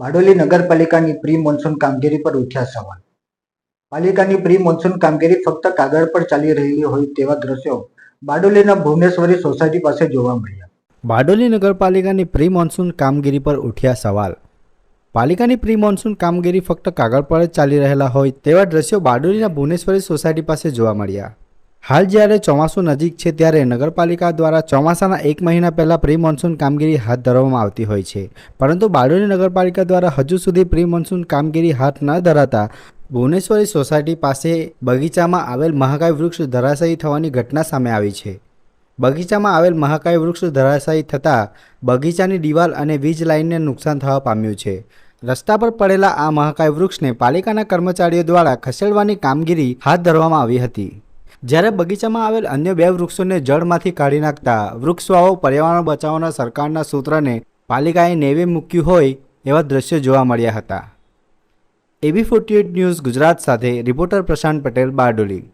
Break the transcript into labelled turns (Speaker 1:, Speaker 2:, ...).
Speaker 1: બારડોલી નગરપાલિકાની pre monsoon કામગીરી પર ઉઠ્યા સવાલ. પાલિકાની પ્રી મોન્સૂન કામગીરી ફક્ત કાગળ પર ચાલી રહેલી હોય તેવા દ્રશ્યો બારડોલીના ભુવનેશ્વરી સોસાયટી પાસે જોવા મળ્યા.
Speaker 2: બારડોલી નગરપાલિકાની પ્રી મોન્સૂન કામગીરી પર ઉઠ્યા સવાલ. પાલિકાની પ્રી મોન્સૂન કામગીરી ફક્ત કાગળ પર જ ચાલી રહેલા હોય તેવા દ્રશ્યો બારડોલીના ભુવનેશ્વરી સોસાયટી પાસે જોવા મળ્યા. હાલ જ્યારે ચોમાસું નજીક છે ત્યારે નગરપાલિકા દ્વારા ચોમાસાના એક મહિના પહેલાં પ્રી મોન્સૂન કામગીરી હાથ ધરવામાં આવતી હોય છે. પરંતુ બારડોલી નગરપાલિકા દ્વારા હજુ સુધી પ્રી મોન્સૂન કામગીરી હાથ ન ધરાતા ભુવનેશ્વરી સોસાયટી પાસે બગીચામાં આવેલ મહાકાય વૃક્ષ ધરાશાયી થવાની ઘટના સામે આવી છે. બગીચામાં આવેલ મહાકાય વૃક્ષ ધરાશાયી થતાં બગીચાની દિવાલ અને વીજ લાઇનને નુકસાન થવા પામ્યું છે. રસ્તા પર પડેલા આ મહાકાય વૃક્ષને પાલિકાના કર્મચારીઓ દ્વારા ખસેડવાની કામગીરી હાથ ધરવામાં આવી હતી. જ્યારે બગીચામાં આવેલ અન્ય બે વૃક્ષોને જળમાંથી કાઢી નાખતા વૃક્ષ વાવો પર્યાવરણ બચાવવાના સરકારના સૂત્રને પાલિકાએ નેવે મૂક્યું હોય એવા દ્રશ્યો જોવા મળ્યા હતા. એબી ફોર્ટી ન્યૂઝ ગુજરાત સાથે રિપોર્ટર પ્રશાંત પટેલ બારડોલી.